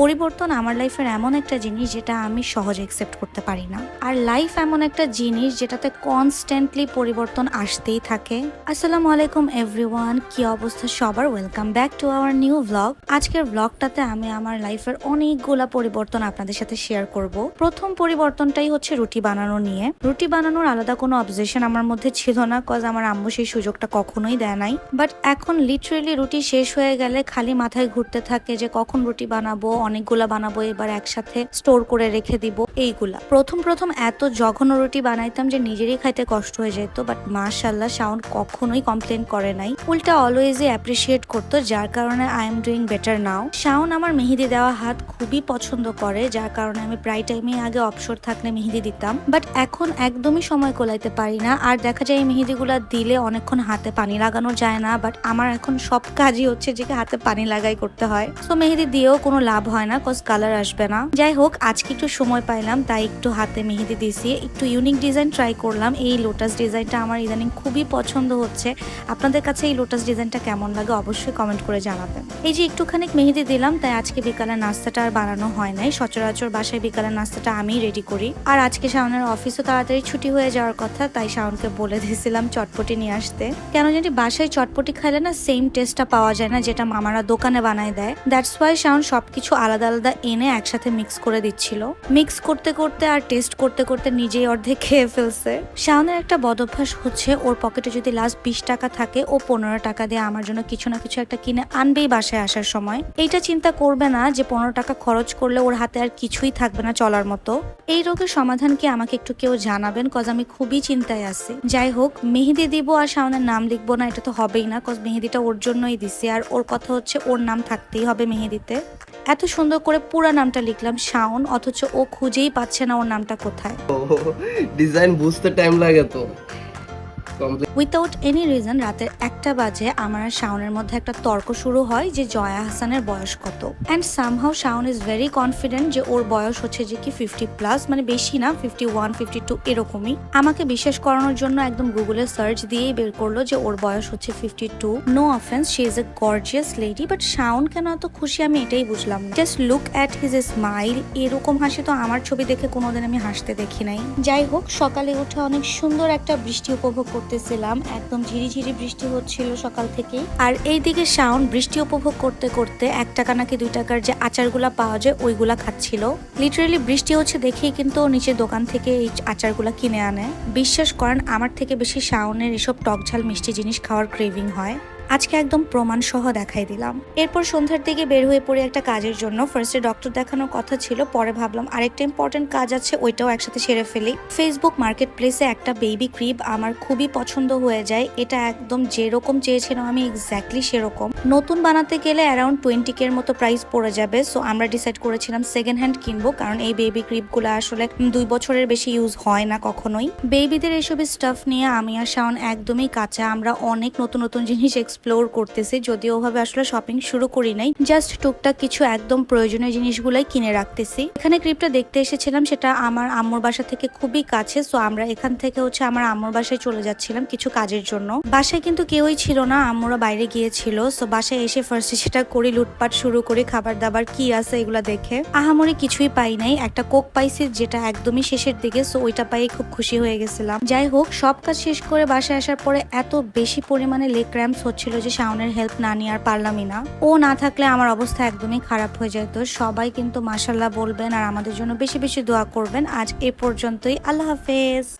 পরিবর্তন আমার লাইফের এমন একটা জিনিস যেটা আমি সহজে একসেপ্ট করতে পারি না। আর লাইফ এমন একটা জিনিস যেটাতে কনস্ট্যান্টলি পরিবর্তন আসতেই থাকে। আসসালামু আলাইকুম এভরিওয়ান কি অবস্থা? সবার welcome back to our new blog আজকের ব্লগটাতে আমি আমার লাইফের অনেকগুলা পরিবর্তন আপনাদের সাথে শেয়ার করব। প্রথম পরিবর্তনটাই হচ্ছে রুটি বানানো নিয়ে। রুটি বানানোর আলাদা কোনো অবজেশন আমার মধ্যে ছিল না কজ আমার আম্মু সেই সুযোগটা কখনোই দেয় নাই। বাট এখন লিটারেলি রুটি শেষ হয়ে গেলে খালি মাথায় ঘুরতে থাকে যে কখন রুটি বানাবো অনেকগুলা বানাবো, এবার একসাথে স্টোর করে রেখে দিব এইগুলা। প্রথম প্রথম এত জঘন্য রুটি বানাইতাম যে নিজেরই খাইতে কষ্ট হয়ে যেত বাট মাশাল্লাহ সাউন্ড কখনোই কমপ্লেন করে নাই। উল্টা অলওয়েজই অ্যাপ্রিসিয়েট করতো, যার কারণে I am doing better now Shaon আমার মেহেদি দেওয়া হাত খুবই পছন্দ করে, যার কারণে আমি প্রায় টাইমে আগে অবসর থাকলে মেহেদি দিতাম। বাট এখন একদমই সময় কোলাইতে পারি না, আর দেখা যায় এই মেহেদিগুলা দিলে অনেকক্ষণ হাতে পানি লাগানো যায় না বাট আমার এখন সব কাজই হচ্ছে যে হাতে পানি লাগাই করতে হয়। সো মেহেদি দিয়েও কোনো লাভ হয় না কজ কালার আসবে না। যাই হোক আজকে একটু সময় পাইলাম, তাই একটু হাতে মেহেদি দিছি। একটু ইউনিক ডিজাইন ট্রাই করলাম। এই লোটাস ডিজাইনটা আমার ইদানিং খুবই পছন্দ হচ্ছে। আপনাদের কাছে এই লোটাস ডিজাইনটা কেমন লাগে অবশ্যই কমেন্ট করে জানাবেন। এই যে একটুখানি মেহেদি দিলাম, তাই আজকে বিকালের নাস্তাটা আর বানানো হয় নাই। সচরাচর বাসায় বিকালের নাস্তাটা আমি রেডি করি। আর আজকে শাওনের অফিসও তাড়াতাড়ি ছুটি হয়ে যাওয়ার কথা, তাই শাওনকে বলে দিয়েছিলাম চটপটি নিয়ে আসতে। কেন জানি বাসায় চটপটি খাইলে না সেম টেস্টটা পাওয়া যায় না, যেটা মামারা দোকানে বানায় দেয়। দ্যাটস ওয়াই শাওন সবকিছু আলাদা আলাদা এনে একসাথে মিক্স করে দিচ্ছিল। মিক্স করতে করতে আর টেস্ট করতে করতে নিজেই অর্ধেক খেয়ে ফেলছে। শাওনের একটা বদ অভ্যাস হচ্ছে, ওর পকেটে যদি লাস্ট বিশ টাকা থাকে, ও পনেরো টাকা দিয়ে আমার জন্য কিছু না কিছু একটা কিনে আনবেই বাসায় আসার সময়। এইটা চিন্তা করবে না যে পনেরো টাকা খরচ করলে ওর হাতে আর কিছুই থাকবে না চলার মতো। এই রোগের সমাধান কি আমাকে একটু কেউ জানাবেন? কজ আমি খুবই চিন্তায় আছি। যাই হোক, মেহেদি দিব আর শাওনের নাম লিখব না, এটা তো হবেই না। কজ মেহেদিটা ওর জন্যই দিছি, আর ওর কথা হচ্ছে ওর নাম থাকতেই হবে মেহেদিতে। এত সুন্দর করে পুরা নামটা লিখলাম, শাওন, অথচ ও খুঁজেই পাচ্ছে না ওর নামটা কোথায়। ডিজাইন বুঝতে টাইম লাগে তো। উইথাউট এনি রিজন রাতে একটা বাজে আমার আর শাওনের মধ্যে একটা তর্ক শুরু হয় যে জয়া হাসানের বয়স কত। And somehow Shaon is very confident যে ওর বয়স হচ্ছে যে কি ফিফটি প্লাস মানে বেশি না ফিফটি ওয়ান ফিফটি টু এরকমই। আমাকে বিশ্বাস করানোর জন্য একদম গুগলে সার্চ দিয়েই বের করল যে ওর বয়স হচ্ছে fifty two no offence she is a gorgeous lady but Shaon কেন এত খুশি আমি এটাই বুঝলাম just look at his smile এরকম হাসি তো আমার ছবি দেখে কোনোদিন আমি হাসতে দেখি নাই। যাই হোক, সকালে উঠে অনেক সুন্দর একটা বৃষ্টি উপভোগ করতেছিলাম, একদম ঝিরিঝিরি বৃষ্টি হচ্ছিল সকাল থেকে আর এই দিকে শাওন বৃষ্টি উপভোগ করতে করতে এক টাকা নাকি দুই টাকার যে আচারগুলা পাওয়া যায়, ওইগুলা খাচ্ছিল। লিটারেলি বৃষ্টি হচ্ছে দেখেই কিন্তু নিচের দোকান থেকে এই আচারগুলা কিনে আনে। বিশ্বাস করেন, আমার থেকে বেশি শাওনের এসব টক ঝাল মিষ্টি জিনিস খাওয়ার ক্রেভিং হয়। আজকে একদম প্রমাণ সহ দেখাই দিলাম। এরপর সন্ধ্যার দিকে বের হয়ে পড়ে একটা কাজের জন্য। ফার্স্টে ডক্টর দেখানোর কথা ছিল, পরে ভাবলাম আরেকটা ইম্পর্টেন্ট কাজ আছে, ওইটাও একসাথে সেরে ফেলি। ফেসবুক মার্কেট প্লেসে একটা বেবি ক্রিপ আমার খুবই পছন্দ হয়ে যায়। এটা একদম যেরকম চেয়েছিলাম আমি এক্স্যাক্টলি সেরকম। নতুন বানাতে গেলে অ্যারাউন্ড টোয়েন্টি কের মতো প্রাইস পড়ে যাবে। সো আমরা ডিসাইড করেছিলাম সেকেন্ড হ্যান্ড কিনবো, কারণ এই বেবি ক্রিপগুলো আসলে দুই বছরের বেশি ইউজ হয় না কখনোই। বেবিদের এসব স্টাফ নিয়ে আমি আর শাওন একদমই কাঁচা। আমরা অনেক নতুন নতুন জিনিস এক্সপ্লোর করতেছি, যদিও ওভাবে আসলে শপিং শুরু করি নাই জাস্ট টুকটাক কিছু একদম প্রয়োজনীয় জিনিসগুলাই কিনে রাখতেছি। এখানে ক্রিপটা দেখতে এসেছিলাম, সেটা আমার আম্মুর বাসা থেকে খুবই কাছে সো আমরা এখান থেকে হচ্ছে আমার আম্মুর বাসায় চলে যাচ্ছিলাম কিছু কাজের জন্য। বাসায় কিন্তু কেউই ছিল না, আম্মুরা বাইরে গিয়েছিল সো বাসায় এসে ফার্স্টে সেটা করি, লুটপাট শুরু করি খাবার দাবার কি আছে এগুলা দেখে। আহামরি কিছুই পাই নাই, একটা কোক পাইছি যেটা একদমই শেষের দিকে সো ওইটা পাই খুব খুশি হয়ে গেছিলাম। যাই হোক, সব কাজ শেষ করে বাসায় আসার পরে এত বেশি পরিমাণে লেগ ক্র্যাম্পস হচ্ছিল যে শাওনের হেল্প না নিয়ে আর পারলামই না। ও না থাকলে আমার অবস্থা একদমই খারাপ হয়ে যেত। সবাই কিন্তু মাসাল্লাহ বলবেন আর আমাদের জন্য বেশি বেশি দোয়া করবেন। আজ এ পর্যন্তই। আল্লাহ হাফেজ।